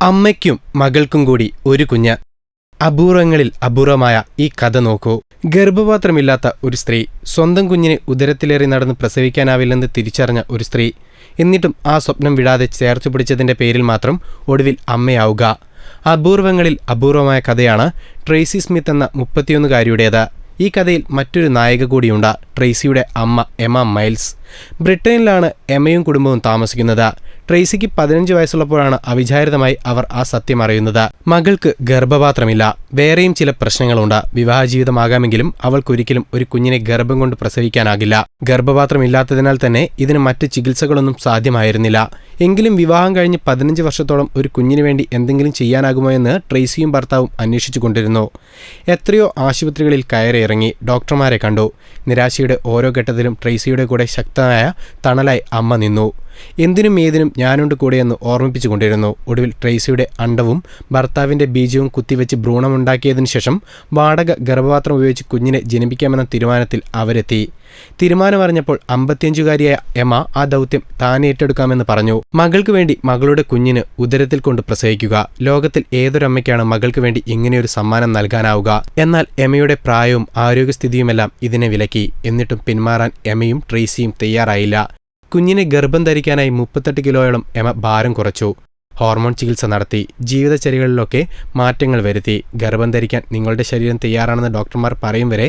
അമ്മയ്ക്കും മകൾക്കും കൂടി ഒരു കുഞ്ഞ്. അപൂർവങ്ങളിൽ അപൂർവമായ ഈ കഥ നോക്കൂ. ഗർഭപാത്രമില്ലാത്ത ഒരു സ്ത്രീ സ്വന്തം കുഞ്ഞിനെ ഉദരത്തിലേറി നടന്ന് പ്രസവിക്കാനാവില്ലെന്ന് തിരിച്ചറിഞ്ഞ ഒരു സ്ത്രീ എന്നിട്ടും ആ സ്വപ്നം വിടാതെ ചേർച്ചു പിടിച്ചതിന്റെ പേരിൽ മാത്രം ഒടുവിൽ അമ്മയാവുക. അപൂർവങ്ങളിൽ അപൂർവമായ കഥയാണ് ട്രേസി സ്മിത്ത് എന്ന മുപ്പത്തിയൊന്നുകാരിയുടേത്. ഈ കഥയിൽ മറ്റൊരു നായിക കൂടിയുണ്ട് ട്രേസിയുടെ അമ്മ എമ മൈൽസ്. ബ്രിട്ടനിലാണ് എമയും കുടുംബവും താമസിക്കുന്നത്. ട്രേസിക്ക് പതിനഞ്ച് വയസ്സുള്ളപ്പോഴാണ് അവിചാരിതമായി അവർ ആ സത്യം അറിയുന്നത്. മകൾക്ക് ഗർഭപാത്രമില്ല. വേറെയും ചില പ്രശ്നങ്ങളുണ്ട്. വിവാഹ ജീവിതമാകാമെങ്കിലും അവൾക്കൊരിക്കലും ഒരു കുഞ്ഞിനെ ഗർഭം കൊണ്ട് പ്രസവിക്കാനാകില്ല. ഗർഭപാത്രമില്ലാത്തതിനാൽ തന്നെ ഇതിന് മറ്റ് ചികിത്സകളൊന്നും സാധ്യമായിരുന്നില്ല. എങ്കിലും വിവാഹം കഴിഞ്ഞ് പതിനഞ്ച് വർഷത്തോളം ഒരു കുഞ്ഞിനു വേണ്ടി എന്തെങ്കിലും ചെയ്യാനാകുമോ എന്ന് ട്രേസിയും ഭർത്താവും അന്വേഷിച്ചു കൊണ്ടിരുന്നു. എത്രയോ ആശുപത്രികളിൽ കയറിയിറങ്ങി ഡോക്ടർമാരെ കണ്ടു. നിരാശയുടെ ഓരോ ഘട്ടത്തിലും ട്രേസിയുടെ കൂടെ ശക്തനായ തണലായി അമ്മ നിന്നു. എന്തിനും ഏതിനും ഞാനുണ്ട് കൂടെയെന്ന് ഓർമ്മിപ്പിച്ചു കൊണ്ടിരുന്നു ഒടുവിൽ ട്രേസിയുടെ അണ്ടവും ഭർത്താവിന്റെ ബീജവും കുത്തിവെച്ച് ഭ്രൂണമുണ്ടാക്കിയതിനു ശേഷം വാടക ഗർഭപാത്രം ഉപയോഗിച്ച് കുഞ്ഞിനെ ജനിപ്പിക്കാമെന്ന തീരുമാനത്തിൽ അവരെത്തി. തീരുമാനമറിഞ്ഞപ്പോൾ അമ്പത്തിയഞ്ചുകാരിയായ എമ ആ ദൗത്യം താൻ ഏറ്റെടുക്കാമെന്ന് പറഞ്ഞു. മകൾക്ക് വേണ്ടി മകളുടെ കുഞ്ഞിന് ഉദരത്തിൽ കൊണ്ട് പ്രസവിക്കുക. ലോകത്തിൽ ഏതൊരമ്മയ്ക്കാണ് മകൾക്ക് വേണ്ടി ഇങ്ങനെയൊരു സമ്മാനം നൽകാനാവുക? എന്നാൽ എമയുടെ പ്രായവും ആരോഗ്യസ്ഥിതിയുമെല്ലാം ഇതിനെ വിലക്കി. എന്നിട്ടും പിന്മാറാൻ എമയും ട്രേസിയും തയ്യാറായില്ല. കുഞ്ഞിനെ ഗർഭം ധരിക്കാനായി മുപ്പത്തെട്ട് കിലോയോളം എമ ഭാരം കുറച്ചു. ഹോർമോൺ ചികിത്സ നടത്തി. ജീവിതചര്യകളിലൊക്കെ മാറ്റങ്ങൾ വരുത്തി. ഗർഭം ധരിക്കാൻ നിങ്ങളുടെ ശരീരം തയ്യാറാണെന്ന് ഡോക്ടർമാർ പറയും വരെ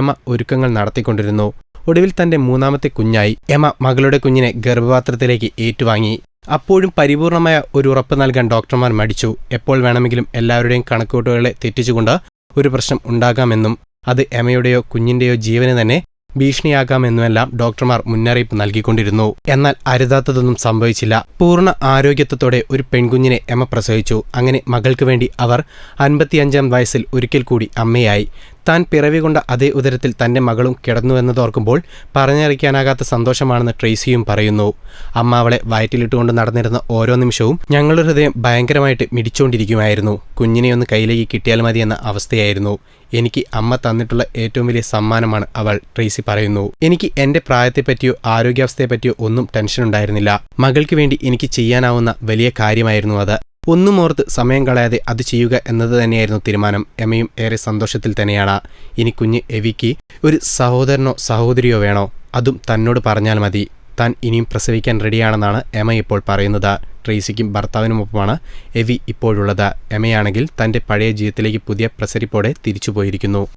എമ ഒരുക്കങ്ങൾ നടത്തിക്കൊണ്ടിരുന്നു. ഒടുവിൽ തന്റെ മൂന്നാമത്തെ കുഞ്ഞായി എമ മകളുടെ കുഞ്ഞിനെ ഗർഭപാത്രത്തിലേക്ക് ഏറ്റുവാങ്ങി. അപ്പോഴും പരിപൂർണമായ ഒരു ഉറപ്പ് നൽകാൻ ഡോക്ടർമാർ മടിച്ചു. എപ്പോൾ വേണമെങ്കിലും എല്ലാവരുടെയും കണക്കുകൂട്ടുകളെ തെറ്റിച്ചുകൊണ്ട് ഒരു പ്രശ്നം ഉണ്ടാകാമെന്നും അത് എമയുടെയോ കുഞ്ഞിന്റെയോ ജീവന് തന്നെ ഭീഷണിയാകാമെന്നുമെല്ലാം ഡോക്ടർമാർ മുന്നറിയിപ്പ് നൽകിക്കൊണ്ടിരുന്നു. എന്നാൽ അരുതാത്തതൊന്നും സംഭവിച്ചില്ല. പൂർണ ആരോഗ്യത്വത്തോടെ ഒരു പെൺകുഞ്ഞിനെ എമ പ്രസവിച്ചു. അങ്ങനെ മകൾക്ക് വേണ്ടി അവർ അൻപത്തിയഞ്ചാം വയസ്സിൽ ഒരിക്കൽ കൂടി അമ്മയായി. താൻ പിറവി കൊണ്ട അതേ ഉദരത്തിൽ തന്റെ മകളും കിടന്നുവെന്നതോർക്കുമ്പോൾ പറഞ്ഞറിയിക്കാനാകാത്ത സന്തോഷമാണെന്ന് ട്രേസിയും പറയുന്നു. അമ്മ അവളെ വയറ്റിലിട്ടുകൊണ്ട് നടന്നിരുന്ന ഓരോ നിമിഷവും ഞങ്ങളുടെ ഹൃദയം ഭയങ്കരമായിട്ട് മിടിച്ചുകൊണ്ടിരിക്കുമായിരുന്നു കുഞ്ഞിനെ ഒന്ന് കയ്യിലേക്ക് കിട്ടിയാൽ മതി എന്ന അവസ്ഥയായിരുന്നു. എനിക്ക് അമ്മ തന്നിട്ടുള്ള ഏറ്റവും വലിയ സമ്മാനമാണ് അവൾ ട്രേസി പറയുന്നു. എനിക്ക് എന്റെ പ്രായത്തെപ്പറ്റിയോ ആരോഗ്യാവസ്ഥയെപ്പറ്റിയോ ഒന്നും ടെൻഷൻ ഉണ്ടായിരുന്നില്ല മകൾക്ക് വേണ്ടി എനിക്ക് ചെയ്യാനാവുന്ന വലിയ കാര്യമായിരുന്നു അത്. ഒന്നും ഓർത്ത് സമയം കളയാതെ അത് ചെയ്യുക എന്നത് തന്നെയായിരുന്നു തീരുമാനം. എമയും ഏറെ സന്തോഷത്തിൽ തന്നെയാണ്. ഇനി കുഞ്ഞ് എവിക്ക് ഒരു സഹോദരനോ സഹോദരിയോ വേണോ? അതും തന്നോട് പറഞ്ഞാൽ മതി. താൻ ഇനിയും പ്രസവിക്കാൻ റെഡിയാണെന്നാണ് എമ ഇപ്പോൾ പറയുന്നത്. ട്രേസിക്കും ഭർത്താവിനുമൊപ്പമാണ് എവി ഇപ്പോഴുള്ളത്. എമയാണെങ്കിൽ തന്റെ പഴയ ജീവിതത്തിലേക്ക് പുതിയ പ്രസരിപ്പോടെ തിരിച്ചുപോയിരിക്കുന്നു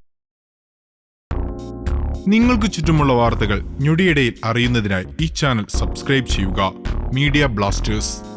നിങ്ങൾക്ക് ചുറ്റുമുള്ള വാർത്തകൾ ഞൊടിയിടയിൽ അറിയുന്നതിനായി ഈ ചാനൽ സബ്സ്ക്രൈബ് ചെയ്യുക. Media blasters.